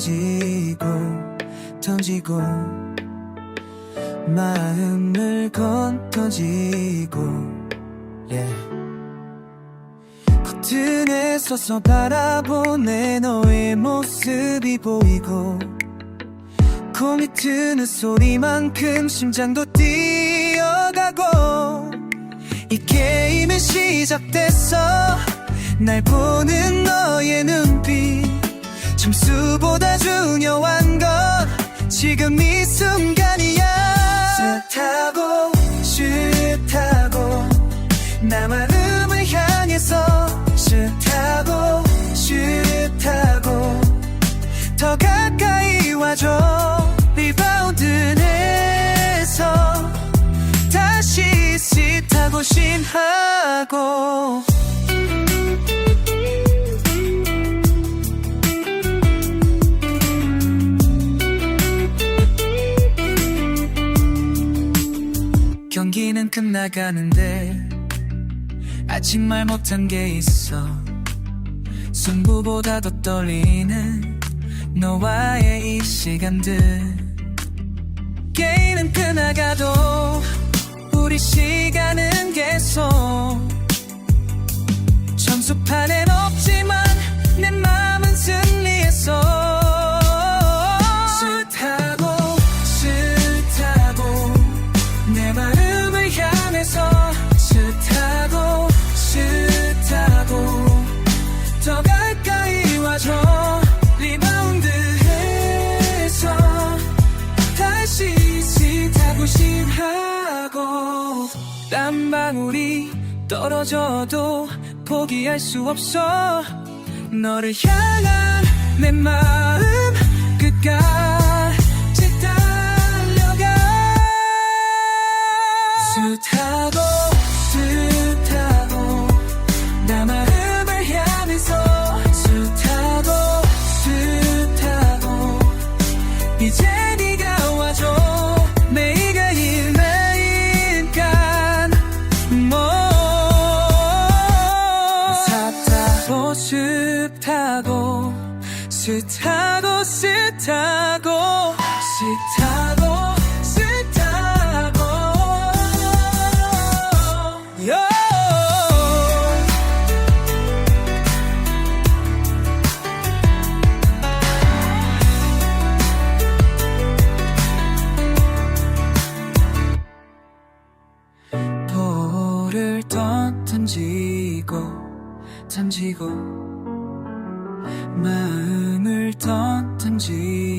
던지고 던지고 마음을 건 던지고 yeah. 커튼에 서서 바라보네 너의 모습이 보이고 코 밑트는 소리만큼 심장도 뛰어가고 이 게임은 시작됐어 날 보는 너의 눈빛 점수보다 중요한 건 지금 이 순간이야. 싫다고 싫다고. 나 마음을 향해서 싫다고 싫다고. 더 가까이 와줘 리바운드 내서. 다시 싫다고 신하고 경기는 끝나가는데 아직 말 못한 게 있어. 승부보다 더 떨리는 너와의 이 시간들. 게임은 끝나가도 우리 시간은 계속. 점수판엔 싫다고 싫하고 땀 방울이 떨어져도 포기할 수 없어. 너를 향한 내 마음 끝까지 달려가. 싫다고 싫다고 싫다고 싫다고 싫다고. 요 볼을 던 던지고 던지고 마음 을던 던지고